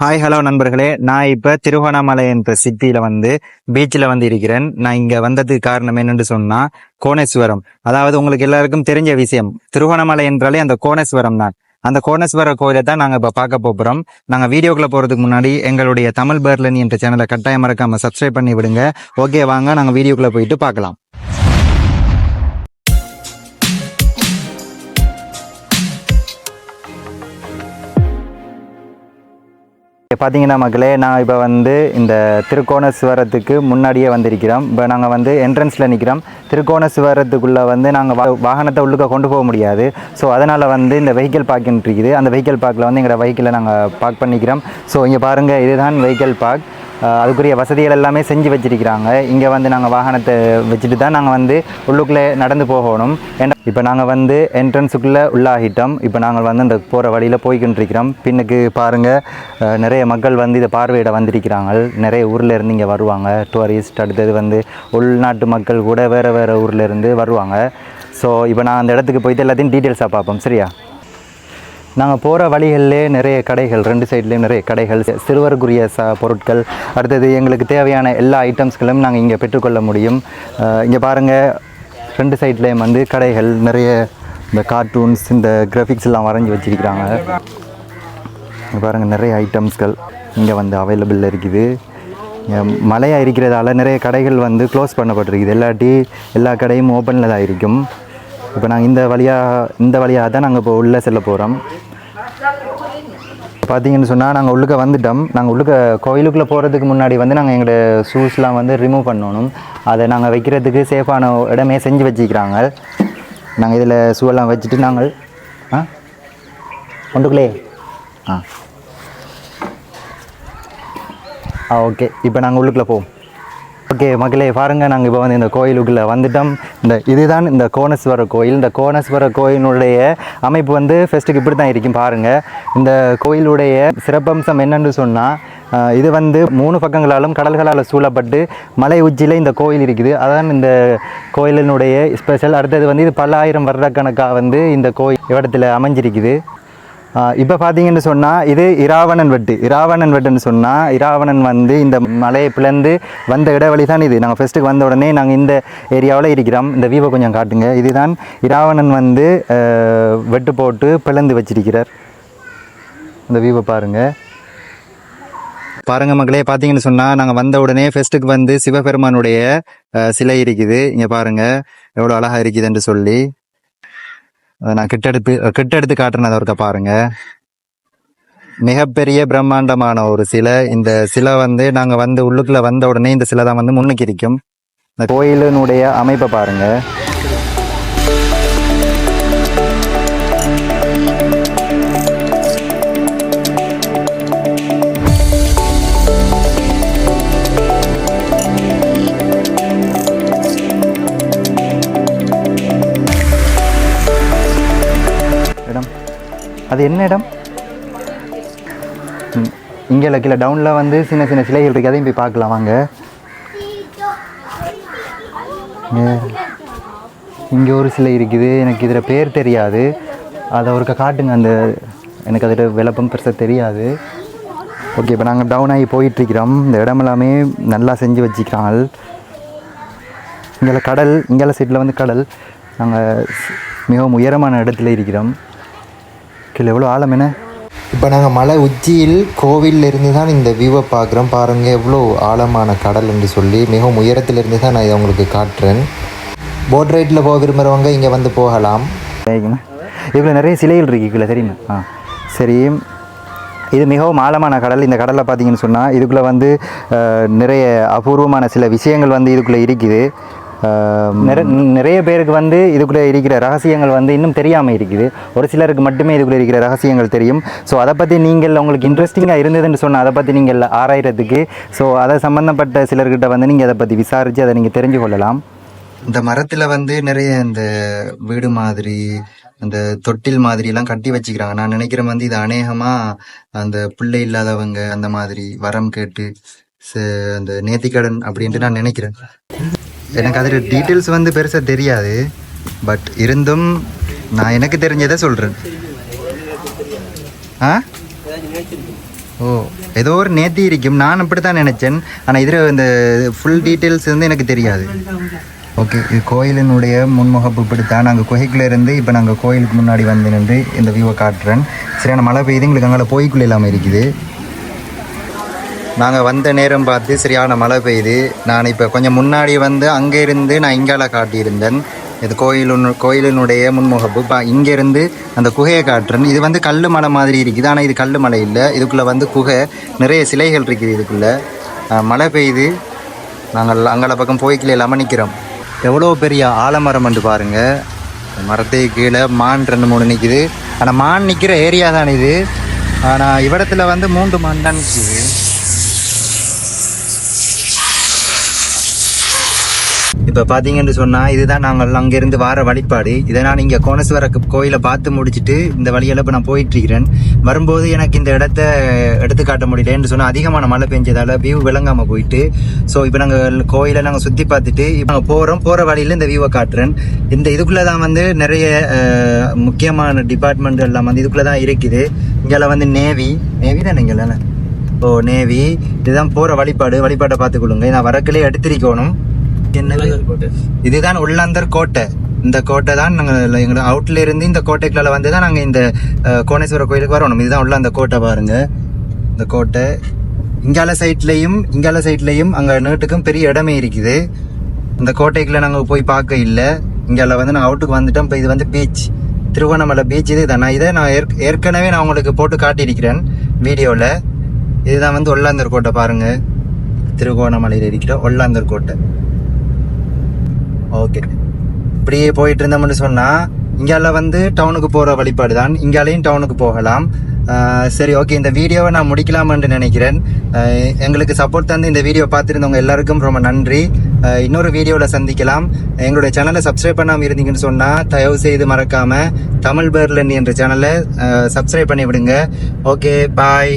Hi hello நண்பர்களே. நான் இப்போ திருவண்ணாமலை என்ற சிட்டியில் வந்து பீச்சில் வந்து இருக்கிறேன். நான் இங்கே வந்ததுக்கு காரணம் என்னென்னு சொன்னால் கோணேஸ்வரம் அதாவது உங்களுக்கு எல்லாருக்கும் தெரிஞ்ச விஷயம் திருவண்ணாமலை என்றாலே அந்த கோணேஸ்வரம் தான். அந்த கோணேஸ்வர கோயிலை தான் நாங்கள் இப்போ பார்க்க போகிறோம் நாங்கள் வீடியோக்குள்ளே போகிறதுக்கு முன்னாடி எங்களுடைய தமிழ் பர்லனி என்ற சேனலை கட்டாயம் மறக்காமல் சப்ஸ்கிரைப் பண்ணி விடுங்க. ஓகே வாங்க நாங்கள் வீடியோக்குள்ளே போயிட்டு பார்க்கலாம். பார்த்தீங்கன்னா மக்களே நான் இப்போ வந்து இந்த திருக்கோணேஸ்வரத்துக்கு முன்னாடியே வந்திருக்கிறோம். இப்போ நாங்கள் வந்து என்ட்ரன்ஸில் நிற்கிறோம் திருக்கோணேஸ்வரத்துக்குள்ளே வந்து நாங்கள் வா வாகனத்தை உள்ளுக்க கொண்டு போக முடியாது. ஸோ அதனால் வந்து இந்த வெஹிக்கிள் பார்க்கிங் இருக்குது. அந்த வெஹிக்கிள் பார்க்கில் வந்து எங்களோட வெஹிக்கிளை நாங்கள் பார்க் பண்ணிக்கிறோம். ஸோ இங்கே பாருங்கள் இதுதான் வெஹிக்கிள் பார்க் அதுக்குரிய வசதிகள் எல்லாமே செஞ்சு வச்சிருக்கிறாங்க. இங்கே வந்து நாங்கள் வாகனத்தை வச்சுட்டு தான் நாங்கள் வந்து உள்ளுக்குள்ளே நடந்து போகணும். ஏன்னா இப்போ நாங்கள் வந்து என்ட்ரன்ஸுக்குள்ளே உள்ளாகிட்டோம். இப்போ நாங்கள் வந்து அந்த போகிற வழியில் போய்கிட்டு இருக்கிறோம் பின்னுக்கு பாருங்கள் நிறைய மக்கள் வந்து இதை பார்வையிட வந்திருக்கிறாங்க. நிறைய ஊரில் இருந்து இங்கே வருவாங்க. டூரிஸ்ட் அடுத்தது வந்து உள்நாட்டு மக்கள் கூட வேறு வேறு ஊரில் இருந்து வருவாங்க. ஸோ இப்போ நான் அந்த இடத்துக்கு போயிட்டு எல்லாத்தையும் டீட்டெயில்ஸாக பார்ப்போம். சரியா? நாங்கள் போகிற வழிகளிலே நிறைய கடைகள் ரெண்டு சைட்லேயும் நிறைய கடைகள் சிறுவருக்குரிய ச பொருட்கள். அடுத்தது எங்களுக்கு தேவையான எல்லா ஐட்டம்ஸ்களும் நாங்கள் இங்கே பெற்றுக்கொள்ள முடியும். இங்கே பாருங்கள் ரெண்டு சைட்லேயும் வந்து கடைகள் நிறைய இந்த கார்ட்டூன்ஸ் இந்த கிராஃபிக்ஸ் எல்லாம் வரைஞ்சி வச்சிருக்கிறாங்க. இங்கே பாருங்கள் நிறைய ஐட்டம்ஸ்கள் இங்கே வந்து அவைலபிளில் இருக்குது. மழையாக இருக்கிறதால நிறைய கடைகள் வந்து க்ளோஸ் பண்ணப்பட்டிருக்குது. இல்லாட்டி எல்லா கடையும் ஓப்பனில் தான் இருக்கும். இப்போ நாங்கள் இந்த வழியாக இந்த வழியாக தான் நாங்கள் இப்போ உள்ளே செல்ல போகிறோம் பார்த்தீங்கன்னு சொன்னால் நாங்கள் உள்ளுக்க வந்துட்டோம். நாங்கள் உள்ளுக்க கோயிலுக்குள்ளே போகிறதுக்கு முன்னாடி வந்து நாங்கள் எங்களோட ஷூஸ்லாம் வந்து ரிமூவ் பண்ணணும். அதை நாங்கள் வைக்கிறதுக்கு சேஃபான இடமே செஞ்சு வச்சுக்கிறாங்க நாங்கள் இதில் ஷூவெல்லாம் வச்சுட்டு நாங்கள் ஆ? ஒன்றுக்குள்ளே ஆ. ஆ ஓகே இப்போ நாங்கள் உள்ளுக்குள்ளே போவோம். ஓகே மக்களே பாருங்க நாங்கள் இப்போ வந்து இந்த கோயிலுக்குள்ளே வந்துட்டோம். இந்த இதுதான் இந்த கோணேஸ்வர கோயில். இந்த கோணேஸ்வர கோயிலுடைய அமைப்பு வந்து ஃபெஸ்ட்டுக்கு இப்படி தான் இருக்கும் பாருங்கள் இந்த கோயிலுடைய சிறப்பம்சம் என்னென்னு சொன்னால் இது வந்து மூணு பக்கங்களாலும் கடல்களால் சூழப்பட்டு மலை உச்சியில் இந்த கோயில் இருக்குது. அதான் இந்த கோயிலினுடைய ஸ்பெஷல் அடுத்தது வந்து இது பல்லாயிரம் வருடக்கணக்காக வந்து இந்த கோயில் இடத்துல அமைஞ்சிருக்குது. இப்போ பார்த்தீங்கன்னு சொன்னால் இது இராவணன் வெட்டு. இராவணன் வெட்டுன்னு சொன்னால் இராவணன் வந்து இந்த மலையை பிளந்து வந்த இடைவெளி தான் இது. நாங்கள் ஃபெஸ்ட்டுக்கு வந்த உடனே நாங்கள் இந்த ஏரியாவில் இருக்கிறோம். இந்த வியூவை கொஞ்சம் காட்டுங்க. இதுதான் இராவணன் வந்து வெட்டு போட்டு பிளந்து வச்சிருக்கிறார். இந்த வியூவை பாருங்கள் பாருங்க. மக்களே பார்த்தீங்கன்னு சொன்னால் நாங்கள் வந்த உடனே ஃபெஸ்ட்டுக்கு வந்து சிவபெருமானுடைய சிலை இருக்குது. இங்கே பாருங்கள் எவ்வளோ அழகாக இருக்குதுன்னு சொல்லி. அதை நான் கிட்டெடுத்து கிட்டெடுத்து காட்டுறேன். ஒருக்க பாருங்க. மிகப்பெரிய பிரம்மாண்டமான ஒரு சிலை. இந்த சிலை வந்து நாங்க வந்து உள்ளுக்குள்ள வந்த உடனே இந்த சிலை தான் வந்து முன்னுக்கு இருக்கும். இந்த கோயிலினுடைய அமைப்பை பாருங்க. அது என்ன இடம்? ம், இங்கே கீழே டவுனில் வந்து சின்ன சின்ன சிலைகள் இருக்குது அதையும் போய் பார்க்கலாம் வாங்க. இங்கே ஒரு சிலை இருக்குது. எனக்கு இதில் பேர் தெரியாது. அதை ஒருக்க காட்டுங்க. அந்த எனக்கு அதோட விளப்பம் பெருசாக தெரியாது. ஓகே இப்போ நாங்கள் டவுன் ஆகி போயிட்டுருக்கிறோம். இந்த இடம் எல்லாமே நல்லா செஞ்சு வச்சுக்கிறாங்க. இங்கே கடல் இங்கே சைடில் வந்து கடல். நாங்கள் மிகவும் உயரமான இடத்துல இருக்கிறோம். கீழே எவ்வளோ ஆழம் என்ன? இப்போ நாங்கள் மலை உச்சியில் கோவில்ல இருந்து தான் இந்த வியூவை பார்க்குறோம். பாருங்கள் எவ்வளோ ஆழமான கடல் என்று சொல்லி மிகவும் உயரத்திலிருந்து தான் நான் இதை உங்களுக்கு காட்டுறேன். போட் ரைட்டில் போக விரும்புகிறவங்க இங்கே வந்து போகலாம். இவ்வளோ நிறைய சிலைகள் இருக்கு கீழே தெரியுமா? ஆ சரி. இது மிகவும் ஆழமான கடல். இந்த கடலில் பார்த்தீங்கன்னு சொன்னால் இதுக்குள்ளே வந்து நிறைய அபூர்வமான சில விஷயங்கள் வந்து இதுக்குள்ளே இருக்குது. நிறைய பேருக்கு வந்து இதுக்குள்ளே இருக்கிற ரகசியங்கள் வந்து இன்னும் தெரியாமல் இருக்குது. ஒரு சிலருக்கு மட்டுமே இதுக்குள்ளே இருக்கிற ரகசியங்கள் தெரியும். ஸோ அதை பற்றி நீங்கள் உங்களுக்கு இன்ட்ரெஸ்டிங்காக இருந்ததுன்னு சொன்னால் அதை பற்றி நீங்கள் ஆராயிறதுக்கு ஸோ அதை சம்மந்தப்பட்ட சிலர்கிட்ட வந்து நீங்கள் அதை பற்றி விசாரித்து அதை நீங்கள் தெரிஞ்சு கொள்ளலாம். இந்த மரத்தில் வந்து நிறைய இந்த வீடு மாதிரி அந்த தொட்டில் மாதிரி எல்லாம் கட்டி வச்சுக்கிறாங்க. நான் நினைக்கிறேன் வந்து இது அநேகமா அந்த பிள்ளை இல்லாதவங்க அந்த மாதிரி வரம் கேட்டு அந்த நேர்த்திக்கடன் அப்படின்ட்டு நான் நினைக்கிறேன். எனக்கு அதில் டீட்டெயில்ஸ் வந்து பெருசாக தெரியாது. பட் இருந்தும் நான் எனக்கு தெரிஞ்சதை சொல்கிறேன் ஆ? ஓ ஏதோ ஒரு நேத்தி இருக்கும். நான் அப்படி தான் நினச்சேன். ஆனால் இதில் இந்த ஃபுல் டீட்டெயில்ஸ் வந்து எனக்கு தெரியாது. ஓகே இது கோயிலினுடைய முன்முகப்பு இப்படித்தான். நாங்கள் குகைக்குள்ளே இருந்து இப்போ நாங்கள் கோயிலுக்கு முன்னாடி வந்து நின்று இந்த வியூவை காட்டுறேன். சரியான மழை பெய்யுது. எங்களுக்கு அங்கே போய்க்குள்ளே இல்லாமல் இருக்குது. நாங்கள் வந்த நேரம் பார்த்து சரியான மழை பெய்யுது நான் இப்போ கொஞ்சம் முன்னாடி வந்து அங்கே இருந்து நான் இங்கால காட்டியிருந்தேன். இது கோயிலுன்னு கோயிலினுடைய முன்முகப்பு. இப்போ இங்கேருந்து அந்த குகையை காட்டுறேன். இது வந்து கல் மலை மாதிரி இருக்குது. ஆனால் இது கல் மலை இல்லை. இதுக்குள்ளே வந்து குகை. நிறைய சிலைகள் இருக்குது இதுக்குள்ளே. மழை பெய்யுது நாங்கள் அங்கால பக்கம் போய்க்கில் இல்லாமல் நிற்கிறோம் எவ்வளோ பெரிய ஆலமரம் வந்து பாருங்கள் மரத்துக்கு கீழே மான் ரெண்டு மூணு நிற்குது ஆனால் மான் நிற்கிற ஏரியா தான் இது. ஆனால் இவ்விடத்தில் வந்து மூன்று மான் தான் நிற்குது இப்போ பார்த்தீங்கன்னு சொன்னால் இதுதான் நாங்கள் அங்கேருந்து வார வழிபாடு. இதை நான் இங்கே கோணேஸ்வர கோயிலை பார்த்து முடிச்சுட்டு இந்த வழியில் இப்போ நான் போயிட்டுருக்கிறேன். வரும்போது எனக்கு இந்த இடத்த எடுத்து காட்ட முடியலன்னு சொன்னால் அதிகமான மழை பெஞ்சதால் வியூ விளங்காமல் போயிட்டு ஸோ இப்போ நாங்கள் கோயிலை நாங்கள் சுற்றி பார்த்துட்டு இப்போ நாங்கள் போகிறோம் போகிற வழியில் இந்த வியூவை காட்டுறேன். இந்த இதுக்குள்ளே தான் வந்து நிறைய முக்கியமான டிபார்ட்மெண்ட் எல்லாம் வந்து இதுக்குள்ளே தான் இருக்குது. இங்கெல்லாம் வந்து நேவி. நேவி தானே இங்கே ஓ நேவி. இதுதான் போகிற வழிபாடு. வழிபாட்டை பார்த்துக்கொள்ளுங்க. நான் வரக்கிலே எடுத்திருக்கணும். என்னது? இதுதான் உள்ளந்தர் கோட்டை. இந்த கோட்டை தான் நாங்கள் எங்களோட அவுட்ல இருந்து இந்த கோட்டைக்குள்ள வந்து தான் நாங்கள் இந்த கோணேஸ்வர கோயிலுக்கு வரணும். இதுதான் உள்ள அந்த கோட்டை பாருங்க. இந்த கோட்டை. இங்கால சைட்லையும் இங்கால சைட்லையும் அங்கே நீட்டுக்கும் பெரிய இடமே இருக்குது. இந்த கோட்டைக்குள்ள நாங்கள் போய் பார்க்க இல்லை. இங்கால வந்து நான் அவுட்டுக்கு வந்துட்டோம் இப்போ இது வந்து பீச் திருவண்ணாமலை பீச் இது நான் இதை நான் ஏற்க- ஏற்கனவே நான் உங்களுக்கு போட்டு காட்டியிருக்கிறேன் வீடியோவில் இதுதான் வந்து ஒல்லாந்தர் கோட்டை பாருங்க. திருகோணமலையில் இருக்கிற ஒல்லாந்தர் கோட்டை. ஓகே இப்படியே போயிட்டு இருந்தோம்னு சொன்னால் இங்கால வந்து டவுனுக்கு போகிற வழிபாடு தான் இங்காலையும் டவுனுக்கு போகலாம். சரி ஓகே இந்த வீடியோவை நான் முடிக்கலாமான்னு நினைக்கிறேன். எங்களுக்கு சப்போர்ட் தந்து இந்த வீடியோ பார்த்துருந்தவங்க எல்லாருக்கும் ரொம்ப நன்றி. இன்னொரு வீடியோவில் சந்திக்கலாம். எங்களுடைய சேனலை சப்ஸ்கிரைப் பண்ணாமல் இருந்தீங்கன்னு சொன்னால் தயவு செய்து மறக்காமல் தமிழ் பேர்லன் என்ற சேனலை சப்ஸ்கிரைப் பண்ணி விடுங்க ஓகே பாய்